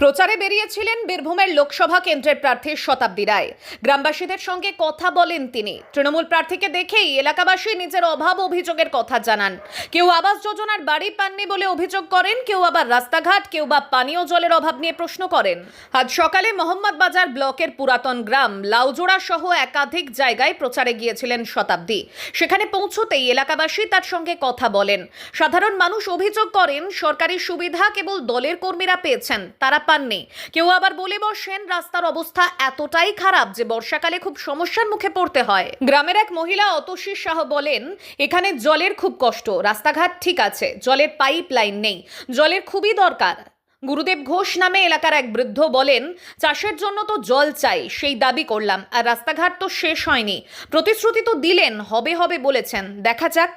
প্রচারে বেরিয়েছিলেন বীরভূমের লোকসভা কেন্দ্রের প্রার্থী শতাব্দী রায়। গ্রামবাসীদের সঙ্গে কথা বলেন তিনি। তৃণমূল প্রার্থীকে দেখেই এলাকাবাসী নিজের অভাব অভিযোগের কথা জানান। কেউ আবাস যোজনার বাড়ি পাননি বলে অভিযোগ করেন, কেউ আবার রাস্তাঘাট, কেউ বা পানীয় জলের অভাব নিয়ে প্রশ্ন করেন। আজ সকালে মোহাম্মদ বাজার ব্লকের পুরাতন গ্রাম লাউজোড়া সহ একাধিক জায়গায় প্রচারে গিয়েছিলেন শতাব্দী। সেখানে পৌঁছতেই এলাকাবাসী তার সঙ্গে কথা বলেন। সাধারণ মানুষ অভিযোগ করেন, সরকারি সুবিধা কেবল দলের কর্মীরা পেয়েছেন, তারা পাননি। কেউ আবার বলে বসেন, রাস্তার অবস্থা এতটাই খারাপ যে বর্ষাকালে খুব সমস্যার মুখে পড়তে হয়। গ্রামের এক মহিলা অতসী শাহ বলেন, এখানে জলের খুব কষ্ট। রাস্তাঘাট ঠিক আছে, জলের পাইপ লাইন নেই। জলের খুবই দরকার। গুরুদেব ঘোষ নামে এলাকার এক বৃদ্ধ বলেন, চাষের জন্য তো জল চাই, সেই দাবি করলাম, আর রাস্তাঘাট তো শেষ হয়নি। প্রতিশ্রুতি তো দিলেন, হবে হবে বলেছেন। দেখা যাক।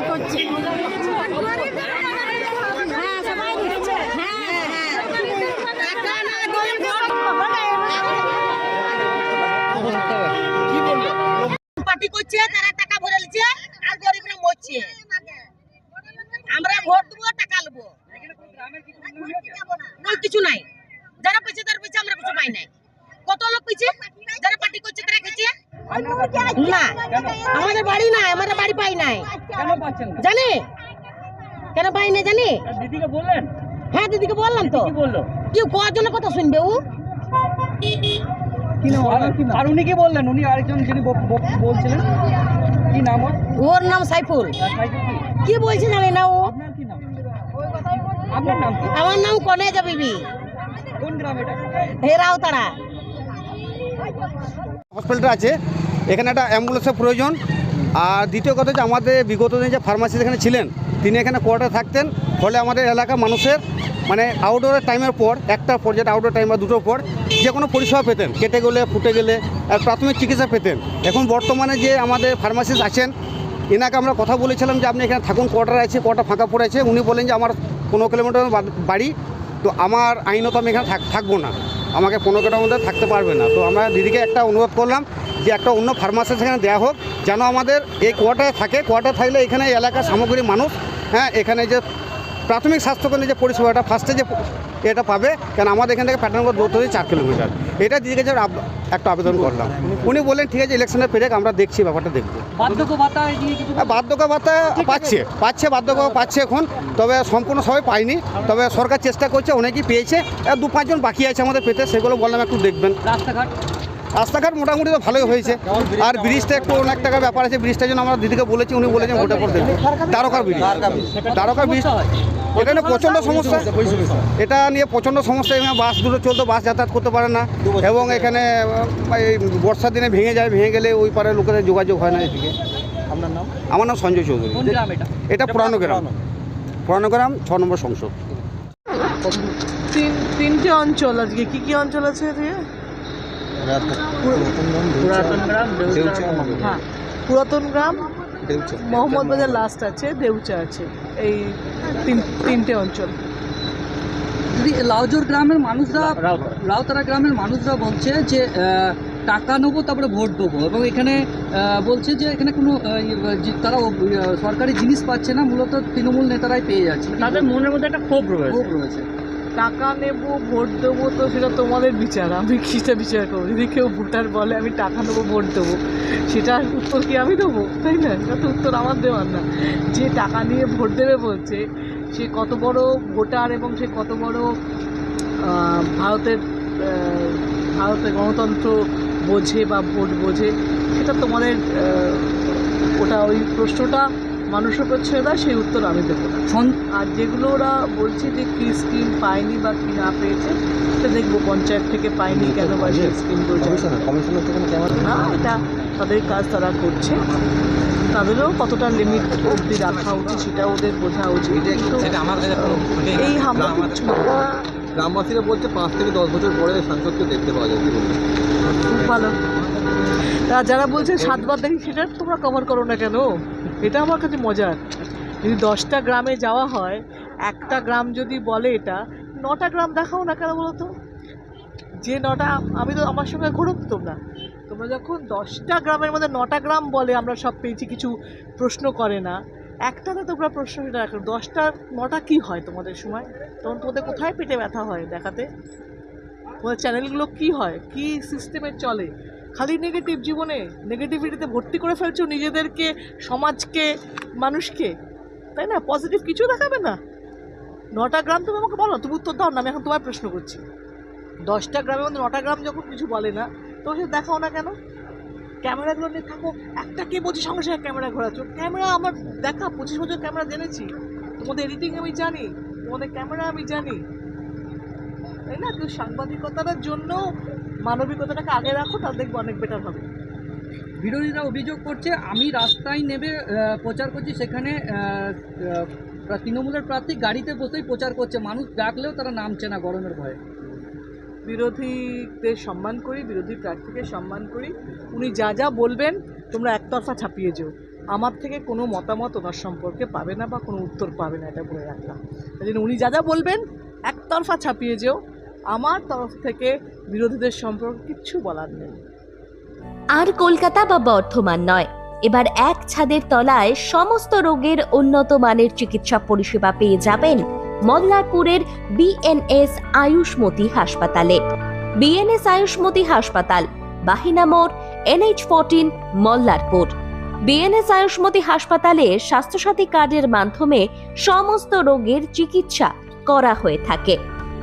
করছে হ্যাঁ সবাই দিচ্ছে হ্যাঁ হ্যাঁ পার্টি করছে তারা টাকা ভরে নিচ্ছে আর গরিবরা মরছে আমরা ভোট দেবো টাকা নেব না, কিছু নাই যারা পেয়েছে তারা পেয়েছে আমরা কিছু পাই নাই কত লোক পেয়েছে যারা পার্টি করছে তারা খেয়েছে না। আমাদের বাড়ি নাই আমাদের বাড়ি পাই নাই। না? জানে? কেন পাই নাই জানি? দিদিকে বললেন? হ্যাঁ দিদিকে বললাম তো। কি বলল? কি কয় জনের কথা শুনবে ও? আর- উনি কি বললেন? উনি আরেকজন যিনি বলছিলেন কি নাম ওর? নাম সাইফুল। কি? বলছে জানি না ও? আমার নাম কোন গ্রাম এটা? হেরাও তারা হসপিটালটা আছে। এখানে একটা অ্যাম্বুলেন্সের প্রয়োজন। আর দ্বিতীয় কথা যে আমাদের বিগত দিনে যে ফার্মাসিস্ট এখানে ছিলেন, তিনি এখানে কোয়ার্টারে থাকতেন। ফলে আমাদের এলাকার মানুষের মানে আউটডোরের টাইমের পর একটার পর যেটা আউটডোর টাইম বা দুটোর পর, যে কোনো পরিষেবা পেতেন। কেটে গেলে, ফুটে গেলে, আর প্রাথমিক চিকিৎসা পেতেন। এখন বর্তমানে যে আমাদের ফার্মাসিস্ট আছেন, এনাকে আমরা কথা বলেছিলাম যে আপনি এখানে থাকুন, কোয়ার্টার আছে, কোয়ার্টার ফাঁকা পড়ে আছে। উনি বলেন যে আমার পনেরো কিলোমিটার বাড়ি, তো আমার আইনত আমি এখানে থাক- থাকব না। আমাকে পনেরো কিলোমিটার মধ্যে থাকতে পারবে না। তো আমরা দিদিকে একটা অনুরোধ করলাম যে একটা অন্য ফার্মাসি সেখানে দেওয়া হোক যেন আমাদের এই কোয়ার্টারে থাকে। কোয়ার্টার থাকলে এখানে এই এলাকার সামগ্রী মানুষ হ্যাঁ এখানে যে প্রাথমিক স্বাস্থ্যকেন্দ্রে যে পরিষেবাটা ফার্স্টে যে এটা পাবে কেন আমাদের এখান থেকে প্যাটার্নগড় দূরত্ব হচ্ছে চার কিলোমিটার এটা দিদিকে যে একটা আবেদন করলাম। উনি বললেন ঠিক আছে ইলেকশনের পেরেক আমরা দেখছি ব্যাপারটা দেখব। বার্ধক্য ভাতা বার্ধক্য ভাতা পাচ্ছে পাচ্ছে বার্ধক্য পাচ্ছে এখন তবে সম্পূর্ণ সবাই পায়নি। তবে সরকার চেষ্টা করছে অনেকেই পেয়েছে দু পাঁচজন বাকি আছে আমাদের পেতে সেগুলো বললাম একটু দেখবেন। রাস্তাঘাট? রাস্তাঘাট মোটামুটি তো ভালোই হয়েছে। আর ব্রিজটা একটু অনেক টাকা ব্যাপার আছে ব্রিজটার জন্য আমরা দিদিকে বলেছি উনি বলেছেন ভোটের পর দেখবেন দ্বারকার ব্রিজ। দ্বারকা ব্রিজ। এখানে প্রচণ্ড সমস্যা। এটা নিয়ে প্রচণ্ড সমস্যা। এখানে বাস দুটো চলতো বাস যাতায়াত করতে পারে না। এবং এখানে এই বর্ষার দিনে ভেঙে যায় ভেঙে গেলে ওই পারে লোকেদের যোগাযোগ হয় না এদিকে। আপনার নাম? আমার নাম সঞ্জয় চৌধুরী। এটা? এটা পুরানো গ্রাম। পুরানো। গ্রাম ছ নম্বর সংসদ। তিন তিনটে অঞ্চল আজকে। কি কি অঞ্চল আছে পুরাতন গ্রাম হ্যাঁ। পুরাতন গ্রাম মোহাম্মদ বাজার লাস্ট আছে দেউচা আছে। এই তিন তিনটে অঞ্চল। যদি লাউজোর গ্রামের মানুষরা রাউতারা গ্রামের মানুষরা বলছে যে আহ, টাকা নেব তারপরে ভোট দেবো। এবং এখানে আহ, বলছে যে এখানে কোনো তারা সরকারি জিনিস পাচ্ছে না মূলত তৃণমূল নেতারাই পেয়ে যাচ্ছে। তাদের মনের মধ্যে একটা ক্ষোভ রয়েছে। ক্ষোভ রয়েছে। টাকা নেব, ভোট দেবো, তো সেটা তোমাদের বিচার। আমি কিসটা বিচার করব? যদি কেউ ভোটার বলে আমি টাকা নেব, ভোট দেবো সেটার উত্তর কি আমি দেবো? তাই না? তো উত্তর আমার দেওয়ার না। যে টাকা নিয়ে ভোট দেবে বলছে, সে কত বড় ভোটার এবং সে কত বড় ভারতের ভারতের গণতন্ত্র বোঝে বা ভোট বোঝে, সেটা তোমাদের ওটা ওই প্রশ্নটা মানুষের উপর ছেড়ে দেয় সেই উত্তর আমি দেবো না। আর যেগুলো ওরা বলছে যে কি স্কিম পায়নি বা কি না পেয়েছে সেটা দেখব পঞ্চায়েত থেকে পায়নি কেন বা সেই স্কিমগুলো না এটা তাদের কাজ তারা করছে। তাদেরও কতটা লিমিট অবধি রাখা উচিত সেটা ওদের বোঝা উচিত। কিন্তু এই হামলা না। গ্রামবাসীরা বলছে পাঁচ থেকে দশ বছর পরে সাংসদকে দেখতে পাওয়া যায়? খুব ভালো। তা যারা বলছে সাতবার দেখি সেটা তোমরা কভার করো না কেন? এটা আমার কাছে মজার। যদি দশটা গ্রামে যাওয়া হয়, একটা গ্রাম যদি বলে এটা, নটা গ্রাম দেখাও না কেন বলো তো যে নটা, আমি তো আমার সঙ্গে ঘুরো তোমরা। তোমরা যখন দশটা গ্রামের মধ্যে নটা গ্রাম বলে আমরা সব পেয়েছি, কিছু প্রশ্ন করে না। একটাতে তোমরা প্রশ্ন সেটা রাখো, দশটা, নটা কী হয় তোমাদের সময়? তখন তোমাদের কোথায় পেটে ব্যথা হয় দেখাতে? তোমাদের চ্যানেলগুলো কি হয়? কি সিস্টেমে চলে? খালি নেগেটিভ জীবনে নেগেটিভিটিতে ভর্তি করে ফেলছো নিজেদেরকে, সমাজকে, মানুষকে। তাই না? পজিটিভ কিছু দেখাবে না। নটা গ্রাম তুমি আমাকে বলো, তুমি উত্তর দাও না, আমি এখন তোমার প্রশ্ন করছি। দশটা গ্রামের মধ্যে নটা গ্রাম যখন কিছু বলে না তো সে দেখাও না কেন? ক্যামেরাগুলো নিয়ে থাকো। একটা কে বলছি, সঙ্গে সঙ্গে ক্যামেরা ঘোরাচ্ছ। ক্যামেরা আমার দেখা, পঁচিশ বছর ক্যামেরা জেনেছি। তোমাদের এডিটিং আমি জানি, তোমাদের ক্যামেরা আমি জানি। তাই না? তুই সাংবাদিকতার জন্য মানবিকতাটাকে আগে রাখো তাহলে দেখব অনেক বেটার হবে। বিরোধীরা অভিযোগ করছে আমি রাস্তায় নেমে প্রচার করছি সেখানে তৃণমূলের প্রার্থী গাড়িতে বসেই প্রচার করছে মানুষ ডাকলেও তারা নামছে না গরমের ভয়ে। বিরোধীদের সম্মান করি বিরোধী প্রার্থীকে সম্মান করি উনি যা যা বলবেন তোমরা একতরফা ছাপিয়ে যেও। আমার থেকে কোনো মতামত ওনার সম্পর্কে পাবে না বা কোনো উত্তর পাবে না এটা বলে রাখলাম। উনি যা যা বলবেন একতরফা ছাপিয়ে যেও। আমার তরফ থেকে বিরোধীদের সম্পর্কে কিচ্ছু বলার নেই। আর কলকাতা বা বর্ধমান নয়। এবার এক ছাদের তলায় সমস্ত রোগের উন্নত মানের চিকিৎসা পরিষেবা পেয়ে যাবেন মল্লারপুরের বিএনএস আয়ুষ্মতি হাসপাতালে। বিএনএস আয়ুষ্মতি হাসপাতাল, বাহিনা মোড়, NH fourteen, Mallarpur. BNS Ayushmati হাসপাতালে স্বাস্থ্যসাথী কার্ডের মাধ্যমে সমস্ত রোগের চিকিৎসা করা হয়ে থাকে।